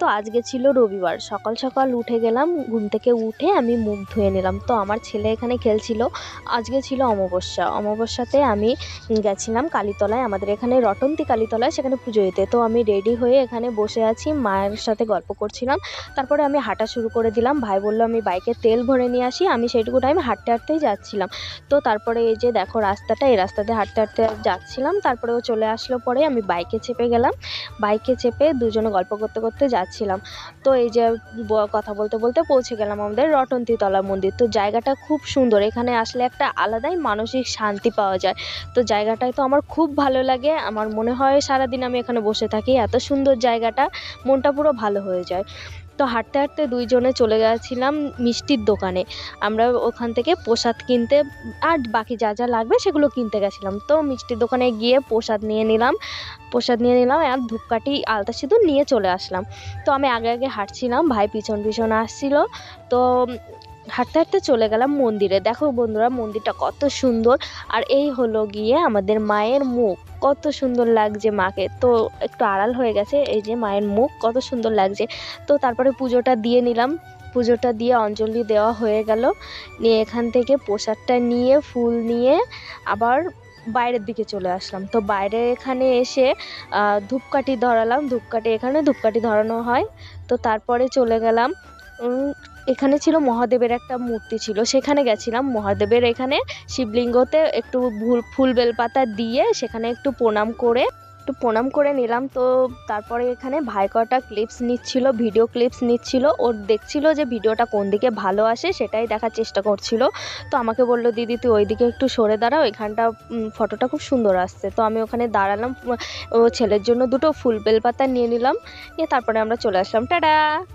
তো আজকে ছিল রবিবার। সকাল সকাল উঠে গেলাম, ঘুম থেকে উঠে আমি মুখ ধুয়ে নিলাম। তো আমার ছেলে এখানে খেলছিল। আজকে ছিল অমাবস্যা। অমাবস্যাতে আমি গেছিলাম কালীতলায়। আমাদের এখানে রটন্তি কালীতলায় সেখানে পুজো দিতে। তো আমি রেডি হয়ে এখানে বসে আছি, মায়ের সাথে গল্প করছিলাম। তারপরে আমি হাঁটা শুরু করে দিলাম। ভাই বলল, আমি বাইকে তেল ভরে নিয়ে আসি। আমি সেইটুকু টাইম হাঁটতে হাঁটতেই যাচ্ছিলাম। তো তারপরে এই যে দেখো রাস্তাটা, এই রাস্তাতে হাঁটতে হাঁটতে যাচ্ছিলাম। তারপরে ও চলে আসলো পরে আমি বাইকে চেপে গেলাম। বাইকে চেপে দুজনে গল্প করতে করতে যাচ্ছিলাম। তো এই যে কথা বলতে বলতে পৌঁছে গেলাম আমাদের রটন্তিতলা মন্দির। তো জায়গাটা খুব সুন্দর, এখানে আসলে একটা আলাদাই মানসিক শান্তি পাওয়া যায়। তো জায়গাটায় তো আমার খুব ভালো লাগে, আমার মনে হয় সারাদিন আমি এখানে বসে থাকি, এত সুন্দর জায়গাটা, মনটা পুরো ভালো হয়ে যায়। তো হাঁটতে হাঁটতে দুইজনে চলে গেছিলাম মিষ্টির দোকানে। আমরা ওখান থেকে প্রসাদ কিনতে আর বাকি যা যা লাগবে সেগুলো কিনতে গেছিলাম। তো মিষ্টির দোকানে গিয়ে প্রসাদ নিয়ে নিলাম। প্রসাদ নিয়ে নিলাম আর ধূপকাঠি, আলতা সিঁদুর নিয়ে চলে আসলাম। তো আমি আগে আগে হাঁটছিলাম, ভাই পিছন পিছন আসছিল। তো হাঁটতে হাঁটতে চলে গেলাম মন্দিরে। দেখো বন্ধুরা, মন্দিরটা কত সুন্দর। আর এই হলো গিয়ে আমাদের মায়ের মুখ। কত সুন্দর লাগছে মাকে। তো একটু আড়াল হয়ে গেছে এই যে মায়ের মুখ, কত সুন্দর লাগছে। তো তারপরে পুজোটা দিয়ে নিলাম। পুজোটা দিয়ে অঞ্জলি দেওয়া হয়ে গেল। নিয়ে এখান থেকে প্রসাদটা নিয়ে, ফুল নিয়ে আবার বাইরের দিকে চলে আসলাম। তো বাইরে এখানে এসে ধূপকাঠি ধরালাম। ধূপকাঠি এখানে ধূপকাঠি ধরানো হয়। তো তারপরে চলে গেলাম এখানে ছিল মহাদেবের একটা মূর্তি ছিল। সেখানে গেছিলাম। মহাদেবের এখানে শিবলিঙ্গতে একটু ভুল ফুল বেলপাতা দিয়ে সেখানে একটু প্রণাম করে, একটু প্রণাম করে নিলাম। তো তারপরে এখানে ভাই কটা ক্লিপস নিচ্ছিল ভিডিও ক্লিপস নিচ্ছিল। ওর দেখছিল যে ভিডিওটা কোন দিকে ভালো আসে সেটাই দেখার চেষ্টা করছিল। তো আমাকে বলল, দিদি, তুই ওইদিকে একটু সরে দাঁড়াও এখানটা ফটোটা খুব সুন্দর আসছে। তো আমি ওখানে দাঁড়ালাম। ও ছেলের জন্য দুটো ফুল বেলপাতা নিয়ে নিলাম। নিয়ে তারপরে আমরা চলে আসলাম। টাটা!